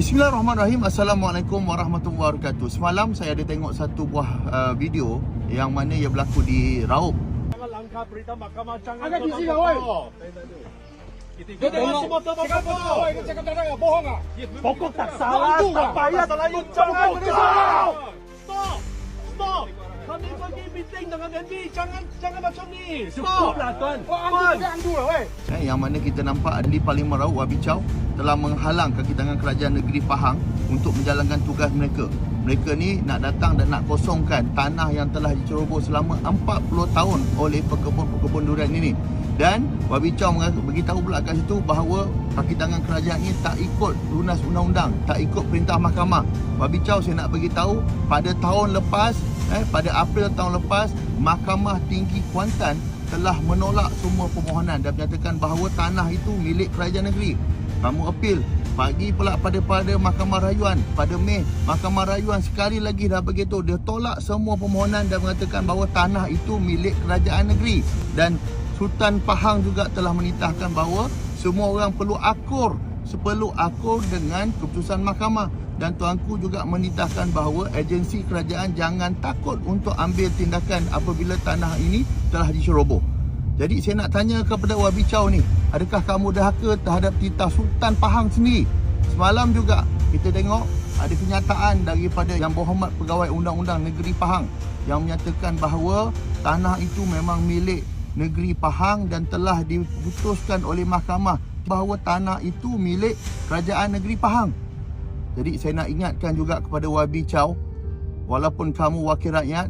Bismillahirrahmanirrahim. Assalamualaikum warahmatullahi wabarakatuh. Semalam saya ada tengok satu buah uh, video Yang mana ia berlaku di Raub. Jangan langkah berita mahkamah jangan Agak busy kau, oi. Kita tengok. Semua betul kau cakap tak ada Bohong ah Pokok tak salah, tak payah tak lain. Jangan kau. stop, stop, stop. Kami pergi meeting dengan MD, jangan jangan macam ni. Cukuplah tuan. Oh andu andu lah weh eh, Yang mana kita nampak Ahli Parlimen Raub Wabi Chow Telah menghalang kaki tangan kerajaan negeri Pahang Untuk menjalankan tugas mereka mereka ni nak datang dan nak kosongkan tanah yang telah diceroboh selama 40 tahun oleh pekebun-pekebun durian ini. Dan Wabi Chow beritahu pula kat situ bahawa kaki tangan kerajaan ini tak ikut lunas undang-undang, tak ikut perintah mahkamah. Wabi Chow saya nak beritahu pada tahun lepas, eh, pada April tahun lepas, Mahkamah Tinggi Kuantan telah menolak semua permohonan dan menyatakan bahawa tanah itu milik kerajaan negeri. Kamu appeal. Pagi pula pada pada Mahkamah Rayuan pada Mei Mahkamah Rayuan sekali lagi dah begitu. Dia tolak semua permohonan dan mengatakan bahawa tanah itu milik kerajaan negeri. Dan Sultan Pahang juga telah menitahkan bahawa semua orang perlu akur seperlu akur dengan keputusan mahkamah. Dan tuanku juga menitahkan bahawa agensi kerajaan jangan takut untuk ambil tindakan apabila tanah ini telah diceroboh. Jadi saya nak tanya kepada Wabi Chow ni, adakah kamu dahaka terhadap titah Sultan Pahang sendiri? Semalam juga kita tengok ada kenyataan daripada Yang Berhormat Pegawai Undang-Undang Negeri Pahang yang menyatakan bahawa tanah itu memang milik negeri Pahang dan telah diputuskan oleh mahkamah bahawa tanah itu milik kerajaan negeri Pahang. Jadi saya nak ingatkan juga kepada Wabi Chow walaupun kamu wakil rakyat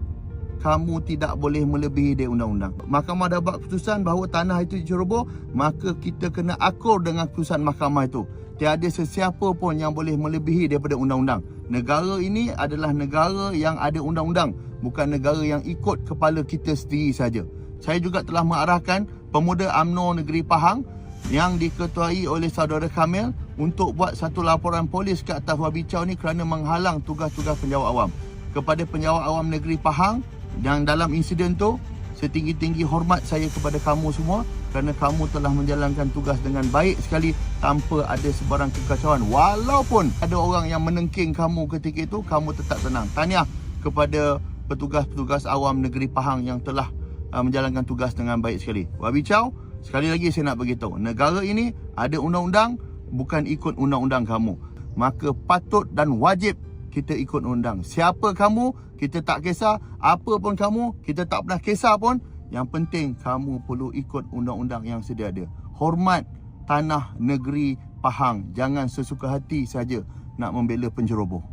kamu tidak boleh melebihi dari undang-undang. Mahkamah dah buat keputusan bahawa tanah itu diceroboh, maka kita kena akur dengan keputusan mahkamah itu. Tiada sesiapa pun yang boleh melebihi daripada undang-undang. Negara ini adalah negara yang ada undang-undang, bukan negara yang ikut kepala kita sendiri saja. Saya juga telah mengarahkan pemuda UMNO Negeri Pahang yang diketuai oleh saudara Kamil untuk buat satu laporan polis ke atas Wabi Chow ni kerana menghalang tugas-tugas penjawat awam. Kepada penjawat awam negeri Pahang yang dalam insiden tu setinggi-tinggi hormat saya kepada kamu semua kerana kamu telah menjalankan tugas dengan baik sekali tanpa ada sebarang kekacauan. Walaupun ada orang yang menengking kamu ketika itu kamu tetap tenang. Tahniah kepada petugas-petugas awam negeri Pahang yang telah uh, menjalankan tugas dengan baik sekali. Wabi Chow sekali lagi saya nak beritahu negara ini ada undang-undang bukan ikut undang-undang kamu. Maka patut dan wajib kita ikut undang. Siapa kamu, kita tak kisah. Apa pun kamu, kita tak pernah kisah pun. Yang penting kamu perlu ikut undang-undang yang sedia ada. Hormat tanah negeri Pahang. Jangan sesuka hati saja nak membela penceroboh.